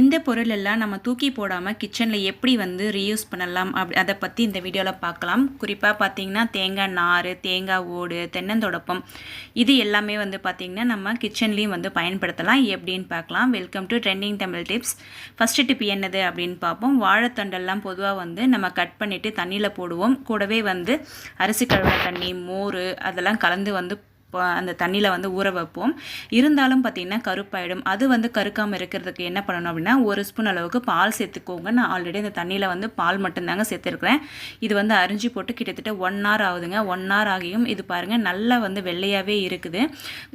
இந்த பொருளெல்லாம் நம்ம தூக்கி போடாமல் கிச்சனில் எப்படி வந்து ரீயூஸ் பண்ணலாம் அப்படி அதை பற்றி இந்த வீடியோவில் பார்க்கலாம் குறிப்பாக பார்த்தீங்கன்னா தேங்காய் நார் தேங்காய் ஓடு தென்னந்தொடப்பம் இது எல்லாமே வந்து பார்த்திங்கன்னா நம்ம கிச்சன்லேயும் வந்து பயன்படுத்தலாம். எப்படின்னு பார்க்கலாம் welcome to trending Tamil tips first tip என்னது அப்படின்னு பார்ப்போம் வாழைத்தண்டெல்லாம் பொதுவாக வந்து நம்ம கட் பண்ணிவிட்டு தண்ணியில் போடுவோம். கூடவே வந்து அரிசி கழுவின தண்ணி மோர் அதெல்லாம் கலந்து வந்து அந்த தண்ணியில் வந்து ஊற வைப்போம். இருந்தாலும் பார்த்தீங்கன்னா கருப்பாயிடும். அது வந்து கருக்காமல் இருக்கிறதுக்கு என்ன பண்ணணும் அப்படின்னா ஒரு ஸ்பூன் அளவுக்கு பால் சேர்த்துக்கோங்க. நான் ஆல்ரெடி அந்த தண்ணியில் வந்து பால் மட்டும்தாங்க சேர்த்துருக்குறேன். இது வந்து அரிஞ்சு போட்டு கிட்டத்தட்ட ஒன் ஹவர் ஆகுதுங்க. ஒன் ஹவர் ஆகியும் இது பாருங்கள் நல்லா வந்து வெள்ளையாகவே இருக்குது.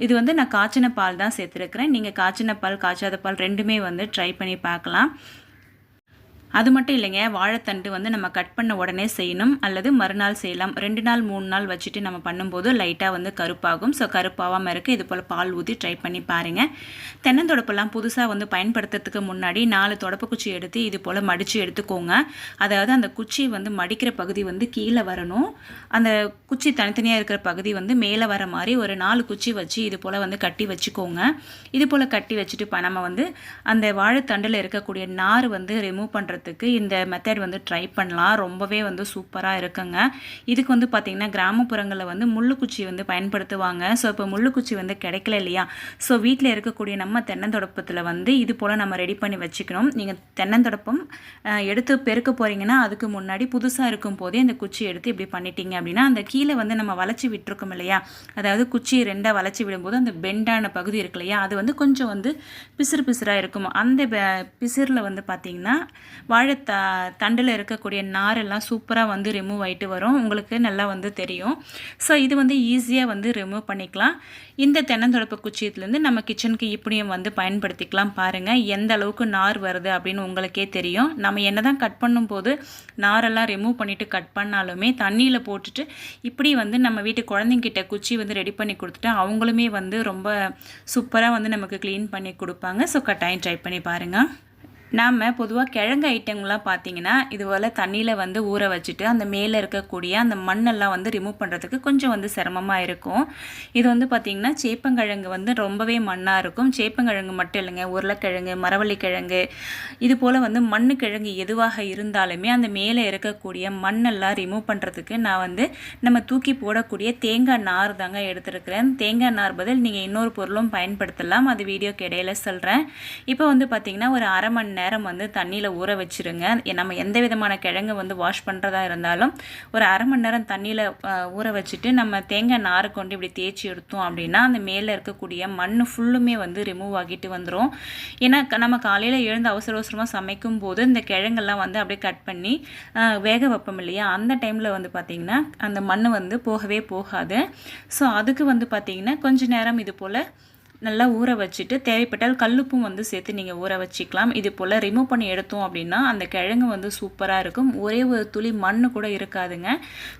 இது வந்து நான் காய்ச்சின பால் தான் சேர்த்துருக்குறேன். நீங்கள் காய்ச்சின பால் காய்ச்சாத பால் ரெண்டுமே வந்து ட்ரை பண்ணி பார்க்கலாம். அது மட்டும் இல்லைங்க வாழைத்தண்டு வந்து நம்ம கட் பண்ண உடனே செய்யணும். அல்லது மறுநாள் செய்யலாம். ரெண்டு நாள் மூணு நாள் வச்சுட்டு நம்ம பண்ணும்போது லைட்டாக வந்து கருப்பாகும். ஸோ கருப்பாகாமல் இருக்குது இது போல் பால் ஊற்றி ட்ரை பண்ணி பாருங்கள் தென்னந்தொடப்பெல்லாம் புதுசாக வந்து பயன்படுத்துறதுக்கு முன்னாடி நாலு தொடப்பு குச்சி எடுத்து இது போல் மடித்து எடுத்துக்கோங்க. அதாவது அந்த குச்சி வந்து மடிக்கிற பகுதி வந்து கீழே வரணும். அந்த குச்சி தனித்தனியாக இருக்கிற பகுதி வந்து மேலே வர மாதிரி ஒரு நாலு குச்சி வச்சு இது போல் வந்து கட்டி வச்சுக்கோங்க. இது போல் கட்டி வச்சுட்டு இப்போ நம்ம வந்து அந்த வாழைத்தண்டில் இருக்கக்கூடிய நார் வந்து ரிமூவ் பண்ணுறதுக்கு இந்த மெத்தட் வந்து ட்ரை பண்ணலாம். ரொம்பவே வந்து சூப்பராக இருக்குங்க. இதுக்கு வந்து பார்த்திங்கன்னா கிராமப்புறங்களில் வந்து முள்ளுக்குச்சி வந்து பயன்படுத்துவாங்க. ஸோ இப்போ முள்ளுக்குச்சி வந்து கிடைக்கல இல்லையா? ஸோ வீட்டில் இருக்கக்கூடிய நம்ம தென்னந்தொடப்பத்தில் வந்து இது போல் நம்ம ரெடி பண்ணி வச்சுக்கணும். நீங்கள் தென்னந்தொடப்பம் எடுத்து பெருக்க போகிறீங்கன்னா அதுக்கு முன்னாடி புதுசாக இருக்கும் போதே இந்த குச்சி எடுத்து இப்படி பண்ணிட்டீங்க அப்படின்னா அந்த கீழே வந்து நம்ம வளைச்சி விட்டுருக்கோம் இல்லையா? அதாவது குச்சி ரெண்டாக வளைச்சி விடும்போது அந்த பெண்டான பகுதி இருக்கு இல்லையா? அது வந்து கொஞ்சம் வந்து பிசுறு பிசுறாக இருக்கும். அந்த பிசிறில் வந்து பார்த்திங்கன்னா வாழை த தண்டில் இருக்கக்கூடிய நாரெல்லாம் சூப்பராக வந்து ரிமூவ் ஆயிட்டு வரும். உங்களுக்கு நல்லா வந்து தெரியும். ஸோ இது வந்து ஈஸியாக வந்து ரிமூவ் பண்ணிக்கலாம். இந்த தென்னந்தொடப்பு குச்சியத்துலேருந்து நம்ம கிச்சனுக்கு இப்படியும் வந்து பயன்படுத்திக்கலாம் பாருங்கள் எந்த அளவுக்கு நார் வருது அப்படின்னு உங்களுக்கே தெரியும். நம்ம என்ன தான் கட் பண்ணும்போது நாரெல்லாம் ரிமூவ் பண்ணிவிட்டு கட் பண்ணாலுமே தண்ணியில் போட்டுட்டு இப்படி வந்து நம்ம வீட்டு குழந்தைங்கிட்ட குச்சி வந்து ரெடி பண்ணி கொடுத்துட்டா அவங்களுமே வந்து ரொம்ப சூப்பராக வந்து நமக்கு க்ளீன் பண்ணி கொடுப்பாங்க. ஸோ கட்டாயம் ட்ரை பண்ணி பாருங்கள் நாம் பொதுவாக கிழங்கு ஐட்டங்கள்லாம் பார்த்தீங்கன்னா இது போல் தண்ணியில் வந்து ஊற வச்சுட்டு அந்த மேலே இருக்கக்கூடிய அந்த மண்ணெல்லாம் வந்து ரிமூவ் பண்ணுறதுக்கு கொஞ்சம் வந்து சிரமமாக இருக்கும். இது வந்து பார்த்திங்கன்னா சேப்பங்கிழங்கு வந்து ரொம்பவே மண்ணாக இருக்கும். சேப்பங்கிழங்கு மட்டும் இல்லைங்க உருளைக்கிழங்கு மரவள்ளிக்கிழங்கு இது போல் வந்து மண்ணு கிழங்கு எதுவாக இருந்தாலுமே அந்த மேலே இருக்கக்கூடிய மண்ணெல்லாம் ரிமூவ் பண்ணுறதுக்கு நான் வந்து நம்ம தூக்கி போடக்கூடிய தேங்காய் நார் தாங்க எடுத்துருக்கிறேன். தேங்காய் நார் பதில் நீங்கள் இன்னொரு பொருளும் பயன்படுத்தலாம். அது வீடியோக்கு இடையில சொல்கிறேன் இப்போ வந்து பார்த்திங்கன்னா ஒரு அரை மணி நேரம் வந்து தண்ணியில் ஊற வச்சுருங்க. நம்ம எந்த விதமான கிழங்கு வந்து வாஷ் பண்ணுறதா இருந்தாலும் ஒரு அரை மணி நேரம் தண்ணியில் ஊற வச்சுட்டு நம்ம தேங்காய் நாரை கொண்டு இப்படி தேய்ச்சி எடுத்தோம் அப்படின்னா அந்த மேலே இருக்கக்கூடிய மண் ஃபுல்லுமே வந்து ரிமூவ் ஆகிட்டு வந்துடும் ஏன்னா க- நம்ம காலையில் எழுந்து அவசர அவசரமாக சமைக்கும் போது இந்த கிழங்கெல்லாம் வந்து அப்படியே கட் பண்ணி வேக வைப்போம் இல்லையா? அந்த டைமில் வந்து பார்த்திங்கன்னா அந்த மண் வந்து போகவே போகாது. ஸோ அதுக்கு வந்து பார்த்திங்கன்னா கொஞ்ச நேரம் இது போல் நல்லா ஊற வச்சுட்டு தேவைப்பட்டால் கல்லுப்பும் வந்து சேர்த்து நீங்கள் ஊற வச்சுக்கலாம். இது போல் ரிமூவ் பண்ணி எடுத்தோம் அப்படின்னா அந்த கிழங்கு வந்து சூப்பராக இருக்கும். ஒரே ஒரு துளி மண் கூட இருக்காதுங்க.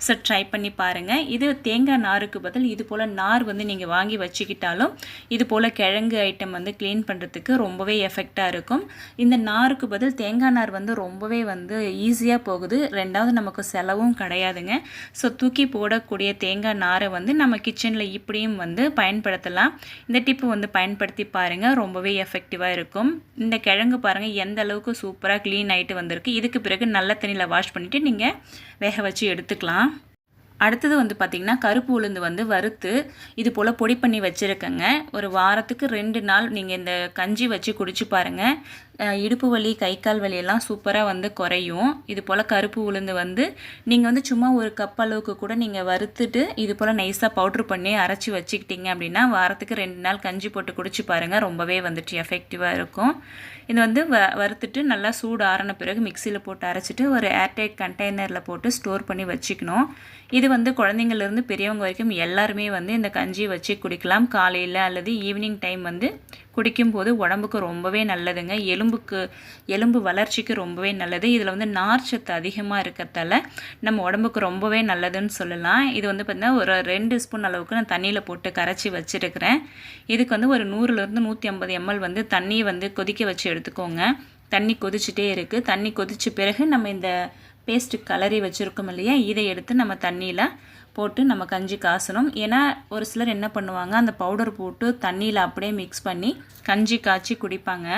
ஸோ ட்ரை பண்ணி பாருங்கள் இது தேங்காய் நாருக்கு பதில் இது போல் நார் வந்து நீங்கள் வாங்கி வச்சுக்கிட்டாலும் இது போல் கிழங்கு ஐட்டம் வந்து க்ளீன் பண்ணுறதுக்கு ரொம்பவே எஃபெக்டாக இருக்கும். இந்த நாருக்கு பதில் தேங்காய் நார் வந்து ரொம்பவே வந்து ஈஸியாக போகுது. ரெண்டாவது நமக்கு செலவும் கிடையாதுங்க. ஸோ தூக்கி போடக்கூடிய தேங்காய் நாரை வந்து நம்ம கிச்சனில் இப்படியும் வந்து பயன்படுத்தலாம். இந்த டிப்பு வந்து பயன்படுத்தி பாருங்கள் ரொம்பவே எஃபெக்டிவாக இருக்கும். இந்த கிழங்கு பாருங்கள் எந்த அளவுக்கு சூப்பராக க்ளீன் ஆகிட்டு வந்திருக்கு. இதுக்கு பிறகு நல்ல தண்ணியில் வாஷ் பண்ணிவிட்டு நீங்கள் வேக வச்சு எடுத்துக்கலாம். அடுத்தது வந்து பார்த்திங்கன்னா கருப்பு உளுந்து வந்து வறுத்து இது போல் பொடி பண்ணி வச்சுருக்கேங்க. ஒரு வாரத்துக்கு ரெண்டு நாள் நீங்கள் இந்த கஞ்சி வச்சு குடிச்சு பாருங்கள் இடுப்பு வலி கை கால் வலியெல்லாம் சூப்பராக வந்து குறையும். இது போல் கருப்பு உளுந்து வந்து நீங்கள் வந்து சும்மா ஒரு கப் அளவுக்கு கூட நீங்கள் வறுத்துட்டு இது போல் நைஸாக பவுட்ரு பண்ணி அரைச்சி வச்சுக்கிட்டீங்க அப்படின்னா வாரத்துக்கு ரெண்டு நாள் கஞ்சி போட்டு குடிச்சு பாருங்கள் ரொம்பவே வந்துட்டு எஃபெக்டிவாக இருக்கும். இது வந்து வ வறுத்துட்டு நல்லா சூடு ஆறின பிறகு மிக்சியில் போட்டு அரைச்சிட்டு ஒரு ஏர்டைட் கண்டெய்னரில் போட்டு ஸ்டோர் பண்ணி வச்சுக்கணும். இது வந்து குழந்தைங்கள்லேருந்து பெரியவங்க வரைக்கும் எல்லாருமே வந்து இந்த கஞ்சி வச்சு குடிக்கலாம். காலையில் அல்லது ஈவினிங் டைம் வந்து குடிக்கும்போது உடம்புக்கு ரொம்பவே நல்லதுங்க. எலும்புக்கு எலும்பு வளர்ச்சிக்கு ரொம்பவே நல்லது. இதில் வந்து நார்ச்சத்து அதிகமாக இருக்கிறதால நம்ம உடம்புக்கு ரொம்பவே நல்லதுன்னு சொல்லலாம். இது வந்து பார்த்திங்கன்னா ஒரு ரெண்டு ஸ்பூன் அளவுக்கு நான் தண்ணியில் போட்டு கரைச்சி வச்சுருக்கிறேன். இதுக்கு வந்து ஒரு நூறுலேருந்து நூற்றி ஐம்பது எம்எல் வந்து தண்ணியை வந்து கொதிக்க வச்சு எடுத்துக்கோங்க. தண்ணி கொதிச்சுட்டே இருக்குது தண்ணி கொதிச்ச பிறகு நம்ம இந்த பேஸ்ட்டு கலரி வச்சுருக்கோம் இல்லையா? இதை எடுத்து நம்ம தண்ணியில் போட்டு நம்ம கஞ்சி காசணும். ஏன்னா ஒரு சிலர் என்ன பண்ணுவாங்க அந்த பவுடர் போட்டு தண்ணியில் அப்படியே மிக்ஸ் பண்ணி கஞ்சி காய்ச்சி குடிப்பாங்க.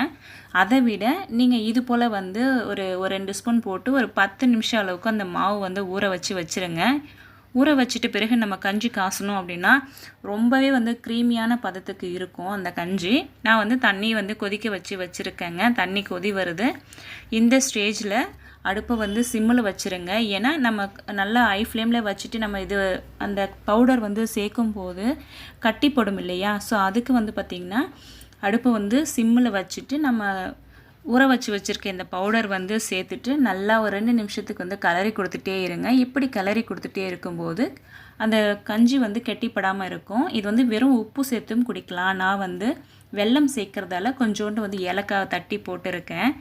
அதை விட நீங்கள் இது போல் வந்து ஒரு ஒரு ரெண்டு ஸ்பூன் போட்டு ஒரு பத்து நிமிஷம் அளவுக்கு அந்த மாவு வந்து ஊற வச்சு வச்சுருங்க. ஊற வச்சுட்டு பிறகு நம்ம கஞ்சி காசணும் அப்படின்னா ரொம்பவே வந்து க்ரீமியான பதத்துக்கு இருக்கும் அந்த கஞ்சி. நான் வந்து தண்ணி வந்து கொதிக்க வச்சு வச்சுருக்கேங்க. தண்ணி கொதி வருது. இந்த ஸ்டேஜில் அடுப்பை வந்து சிம்மில் வச்சுருங்க. ஏன்னா நம்ம நல்லா ஐ ஃப்ளேமில் வச்சுட்டு நம்ம இது அந்த பவுடர் வந்து சேர்க்கும் போது கட்டிப்படும் இல்லையா? ஸோ அதுக்கு வந்து பார்த்திங்கன்னா அடுப்பை வந்து சிம்மில் வச்சுட்டு நம்ம ஊற வச்சு வச்சுருக்க இந்த பவுடர் வந்து சேர்த்துட்டு நல்லா ஒரு ரெண்டு நிமிஷத்துக்கு வந்து கலரி கொடுத்துட்டே இருங்க. இப்படி கலரி கொடுத்துட்டே இருக்கும்போது அந்த கஞ்சி வந்து கெட்டிப்படாமல் இருக்கும். இது வந்து வெறும் உப்பு சேர்த்தும் குடிக்கலாம். நான் வந்து வெல்லம் சேர்க்குறதால கொஞ்சோண்டு வந்து ஏலக்காய் தட்டி போட்டிருக்கேன்.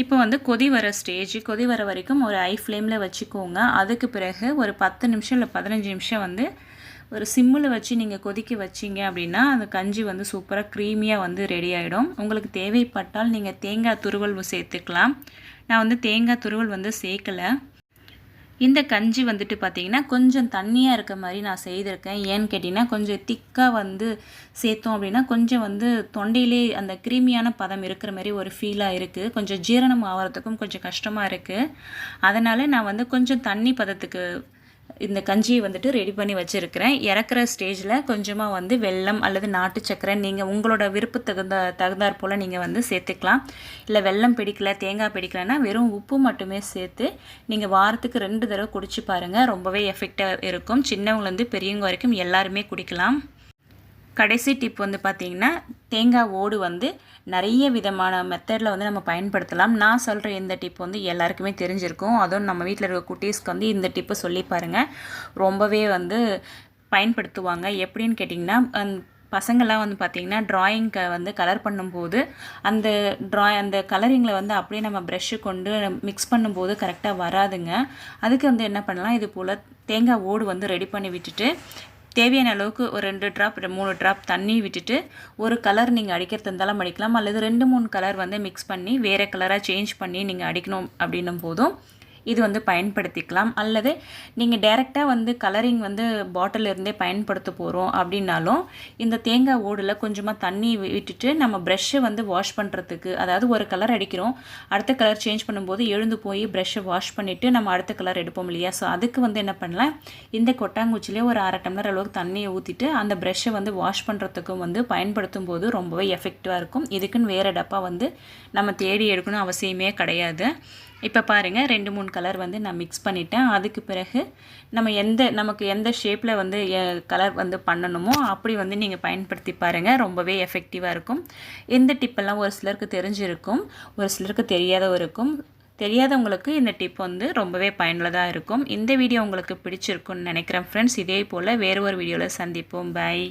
இப்போ வந்து கொதி வர ஸ்டேஜ் கொதி வர வரைக்கும் ஒரு ஐ ஃப்ளேமில் வச்சுக்கோங்க. அதுக்கு பிறகு ஒரு பத்து நிமிஷம் இல்லை பதினஞ்சு நிமிஷம் வந்து ஒரு சிம்மில் வச்சு நீங்கள் கொதிக்க வச்சிங்க அப்படின்னா அந்த கஞ்சி வந்து சூப்பராக க்ரீமியாக வந்து ரெடி ஆகிடும் உங்களுக்கு தேவைப்பட்டால் நீங்கள் தேங்காய் துருவல் சேர்த்துக்கலாம். நான் வந்து தேங்காய் துருவல் வந்து சேர்க்கலை. இந்த கஞ்சி வந்துட்டு பார்த்திங்கன்னா கொஞ்சம் தண்ணியாக இருக்க மாதிரி நான் செய்திருக்கேன். ஏன்னு கேட்டிங்கன்னா கொஞ்சம் திக்காக வந்து சேர்த்தோம் அப்படின்னா கொஞ்சம் வந்து தொண்டையிலே அந்த கிருமியான பதம் இருக்கிற மாதிரி ஒரு ஃபீலாக இருக்குது கொஞ்சம் ஜீரணம் ஆகிறதுக்கும் கொஞ்சம் கஷ்டமாக இருக்குது அதனால் நான் வந்து கொஞ்சம் தண்ணி பதத்துக்கு இந்த கஞ்சியை வந்துட்டு ரெடி பண்ணி வச்சுருக்கிறேன். இறக்குற ஸ்டேஜில் கொஞ்சமாக வந்து வெல்லம் அல்லது நாட்டு சக்கரை நீங்கள் உங்களோட விருப்பு தகுந்த தகுந்தாற் போல் நீங்கள் வந்து சேர்த்துக்கலாம். இல்லை வெல்லம் பிடிக்கல தேங்காய் பிடிக்கலன்னா வெறும் உப்பு மட்டுமே சேர்த்து நீங்கள் வாரத்துக்கு ரெண்டு தடவை குடிச்சு பாருங்கள் ரொம்பவே எஃபெக்டாக இருக்கும். சின்னவங்கலேருந்து பெரியவங்க வரைக்கும் எல்லாருமே குடிக்கலாம். கடைசி டிப் வந்து பார்த்திங்கன்னா தேங்காய் ஓடு வந்து நிறைய விதமான மெத்தடில் வந்து நம்ம பயன்படுத்தலாம். நான் சொல்கிற இந்த டிப் வந்து எல்லாருக்குமே தெரிஞ்சிருக்கும். அதுவும் நம்ம வீட்டில் இருக்க குட்டீஸ்க்கு வந்து இந்த டிப்பு சொல்லி பாருங்கள் ரொம்பவே வந்து பயன்படுத்துவாங்க. எப்படின்னு கேட்டிங்கன்னா பசங்கள்லாம் வந்து பார்த்திங்கன்னா ட்ராயிங்க்கு வந்து கலர் பண்ணும்போது அந்த ட்ரா அந்த கலரிங்கில் வந்து அப்படியே நம்ம ப்ரெஷ்ஷு கொண்டு மிக்ஸ் பண்ணும்போது கரெக்டாக வராதுங்க. அதுக்கு வந்து என்ன பண்ணலாம்? இது போல் தேங்காய் ஓடு வந்து ரெடி பண்ணி விட்டுட்டு தேவையான அளவுக்கு ஒரு ரெண்டு ட்ராப் மூணு ட்ராப் தண்ணி விட்டுட்டு ஒரு கலர் நீங்கள் அடிக்கிறது இருந்தாலும் அடிக்கலாம். அல்லது ரெண்டு மூணு கலர் வந்து மிக்ஸ் பண்ணி வேறு கலராக சேஞ்ச் பண்ணி நீங்கள் அடிக்கணும் அப்படின்னும் போதும். இது வந்து பயன்படுத்திக்கலாம். அல்லது நீங்கள் டைரெக்டாக வந்து கலரிங் வந்து பாட்டில் இருந்தே பயன்படுத்த போகிறோம் அப்படின்னாலும் இந்த தேங்காய் ஓடில் கொஞ்சமாக தண்ணி விட்டுட்டு நம்ம ப்ரெஷ்ஷை வந்து வாஷ் பண்ணுறதுக்கு அதாவது ஒரு கலர் அடிக்கிறோம் அடுத்த கலர் சேஞ்ச் பண்ணும்போது எழுந்து போய் ப்ரெஷ்ஷை வாஷ் பண்ணிவிட்டு நம்ம அடுத்த கலர் எடுப்போம் இல்லையா? ஸோ அதுக்கு வந்து என்ன பண்ணலாம்? இந்த கொட்டாங்குச்சிலே ஒரு அரை டம்ளர் அளவுக்கு தண்ணியை ஊற்றிட்டு அந்த ப்ரெஷ்ஷை வந்து வாஷ் பண்ணுறதுக்கும் வந்து பயன்படுத்தும் போது ரொம்பவே எஃபெக்டிவாக இருக்கும். இதுக்குன்னு வேறு டப்பா வந்து நம்ம தேடி எடுக்கணும் அவசியமே கிடையாது. இப்போ பாருங்கள் ரெண்டு மூணு கலர் வந்து நான் மிக்ஸ் பண்ணிட்டேன். அதுக்கு பிறகு நம்ம எந்த நமக்கு எந்த ஷேப்பில் வந்து கலர் வந்து பண்ணணுமோ அப்படி வந்து நீங்கள் பயன்படுத்தி பாருங்கள் ரொம்பவே எஃபெக்டிவாக இருக்கும். இந்த டிப்பெல்லாம் ஒரு சிலருக்கு தெரிஞ்சிருக்கும். ஒரு சிலருக்கு தெரியாத இருக்கும். தெரியாதவங்களுக்கு இந்த டிப் வந்து ரொம்பவே பயனுள்ளதாக இருக்கும். இந்த வீடியோ உங்களுக்கு பிடிச்சிருக்குன்னு நினைக்கிறேன். ஃப்ரெண்ட்ஸ் இதே போல் வேறு ஒரு வீடியோவில் சந்திப்போம். பாய்